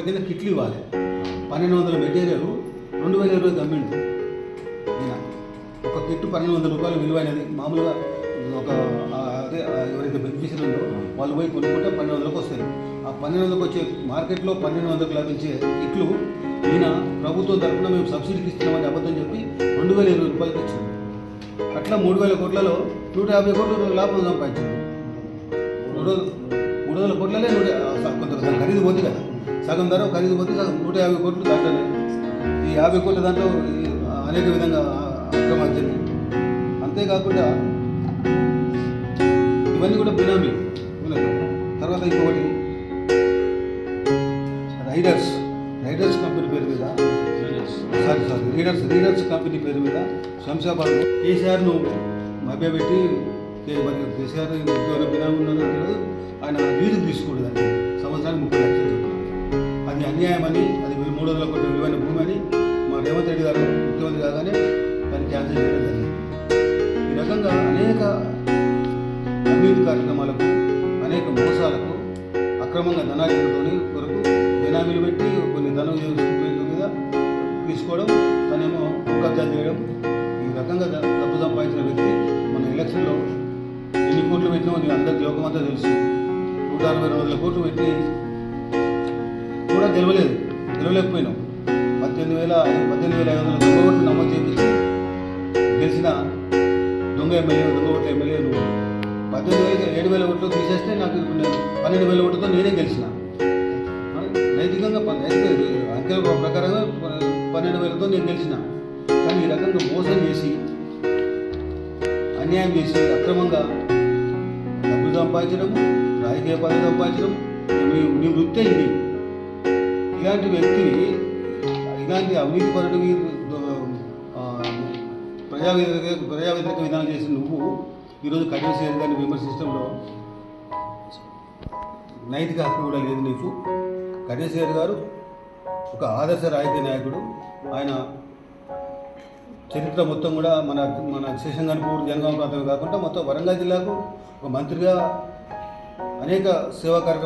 కింద కిట్లు ఇవ్వాలి. పన్నెండు వందల మెటీరియల్ రెండు వేల ఇరవై అమ్మిండు ఒక కిట్టు పన్నెండు వందల రూపాయలు విలువైనది. మామూలుగా ఒక అదే ఎవరైతే బెనిఫిషియర్ ఉందో వాళ్ళు పోయి కొనుక్కుంటే పన్నెండు వందలకు వస్తాయి. ఆ పన్నెండు వందలకు వచ్చే మార్కెట్లో పన్నెండు వందలకు లభించే కిట్లు ఈయన ప్రభుత్వం తరఫున మేము సబ్సిడీకి ఇస్తున్నామని అబద్ధం చెప్పి రెండు వేల ఇరవై రూపాయలకి ఇచ్చింది అట్లా మూడు వేల కోట్లలో నూట యాభై కోట్లు లాభం సంపాదించారు. మూడు వందల- మూడు వందల కోట్లలే నూట కొంత ఖరీదు పోతుంది కదా. సగం ధర ఖరీదు పోతే సగం నూట యాభై కోట్లు దాంట్లోనే ఈ యాభై కోట్ల దాంట్లో ఈ అనేక విధంగా అక్రమార్జన అంతేకాకుండా ఇవన్నీ కూడా బినామీ. తర్వాత ఇంకొకటి రైడర్స్. రైడర్స్ కంపెనీ పేరు మీద sorry sorry readers readers company పేరు మీద శంషాబాద్ కేసీఆర్ను మభ్యపెట్టి కే- మరి కేసీఆర్ ఇంకెవరో బినామీ ఉన్నారో తెలియదు ఆయన లీజు దాన్ని సంవత్సరానికి ముప్పై లక్షలు. అన్యాయమని అది మూడు వందల కోట్ల విలువైన భూమి అని మా రేవంత్ రెడ్డి గారు ముఖ్యమంత్రి కాగానే దాన్ని క్యాన్సిల్ చేయడం జరిగింది. ఈ రకంగా అనేక అవినీతి కార్యక్రమాలకు అనేక మోసాలకు అక్రమంగా ధనార్జనతోని కొరకు బినామీలు పెట్టి కొన్ని ధనం మీద తీసుకోవడం తనేమో కబ్జా చేయడం ఈ రకంగా డబ్బు సంపాదించిన వ్యక్తి మన ఎలక్షన్లో ఎన్ని కోట్లు పెట్టినా నీకు అందరికి లోకమంతా తెలుసు. నూట అరవై రెండు వందల కోట్లు పెట్టి కూడా గెలవలేదు. గెలవలేకపోయినాం. పద్దెనిమిది వేల పద్దెనిమిది వేల ఐదు వందల దొంగ ఓట్లు నమోదు చేయించి గెలిచిన దొంగ ఎమ్మెల్యే దొంగ ఓట్ల ఎమ్మెల్యే నువ్వు. పద్దెనిమిది వేల ఏడు వేల ఓట్లు తీసేస్తే నాకు పన్నెండు వేల ఓట్లతో నేనే గెలిచిన. నైతికంగా నైతిక అంకెల ప్రకారంగా పన్నెండు వేలతో నేను గెలిచిన. కానీ ఈ రకంగా మోసం చేసి అన్యాయం చేసి అక్రమంగా డబ్బులు సంపాదించడం రాజకీయ పదవి సంపాదించడం నీ వృత్తి వృత్తే ఇది. ఇలాంటి వ్యక్తి ఇలాంటి అవినీతి పరుడికి ప్రజా వ్యతిరేక ప్రజా వ్యతిరేక విధానం చేసిన నువ్వు ఈరోజు కఠిన గారిని విమర్శించడంలో నైతిక హక్కు కూడా లేదు నీకు. కటేశ్వర్ గారు ఒక ఆదర్శ రాజకీయ నాయకుడు. ఆయన చరిత్ర మొత్తం కూడా మన మన శేషంగన్పూర్ జనగామ ప్రాంతం కాకుండా మొత్తం వరంగల్ జిల్లాకు ఒక మంత్రిగా అనేక సేవా కార్యక్రమాలు